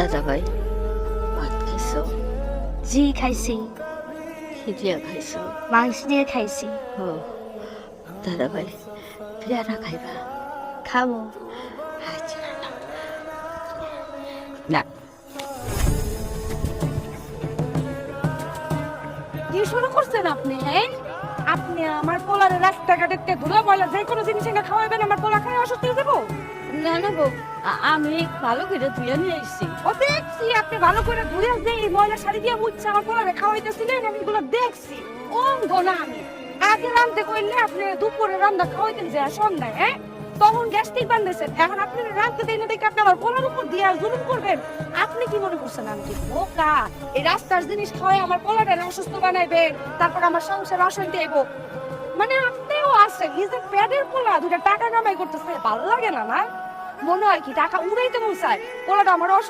দাদা ভাই। ভাত খাইছো? জি খাইছি। কি দিয়া খাইছো? মাংস দিয়ে খাইছি। ও দাদা ভাই পেয়ারা খাইবা? খাব আচ্ছা না। কি শুরু করছেন আপনি হ্যাঁ আপনি আমার পোলারে রাস্তাঘাটে ধুলা ময়লা যে কোনো জিনিস এনে খাওয়াবেন আমার পোলা খাই অসুস্থ হয়ে যাব? না না গো আমি ভালো করে ধুয়ে নিয়ে এসেছি। ও দেখছি আপনি ভালো করে ধুয়ে যে এই ময়লা শাড়ি দিয়ে মুচ্ছে আমার পোলারে খাওয়াইতেছিলেন আমি এগুলো দেখছি। অন্ধ না আমি। আগে রান্ধতে কইলে আপনি দুপুরে রান্না খাওয়াইতেন যে সন্ধ্যায় হ্যাঁ? তখন গ্যাস্ট্রিক বান্ধেছেন এখন আপনি রাখতে দেয় না দেখে আপনি আমার পোলার উপর দিয়ে জুলুম করবেন। আপনি কি মনে করছেন আমি কি বোকা? এই রাস্তার জিনিস খাওয়াই আমার পোলারে অসুস্থ বানাইবেন তারপর আমার সংসার অশান্তি আইব মানে আপনিও আছেন, নিজের প্যাডের কোলা দুটা টাকা কামাই করতেছে, ভালো লাগে না না? মনে হয় কি, টাকা উড়াইতে মন চায়, পোলাটা আমার অসুস্থ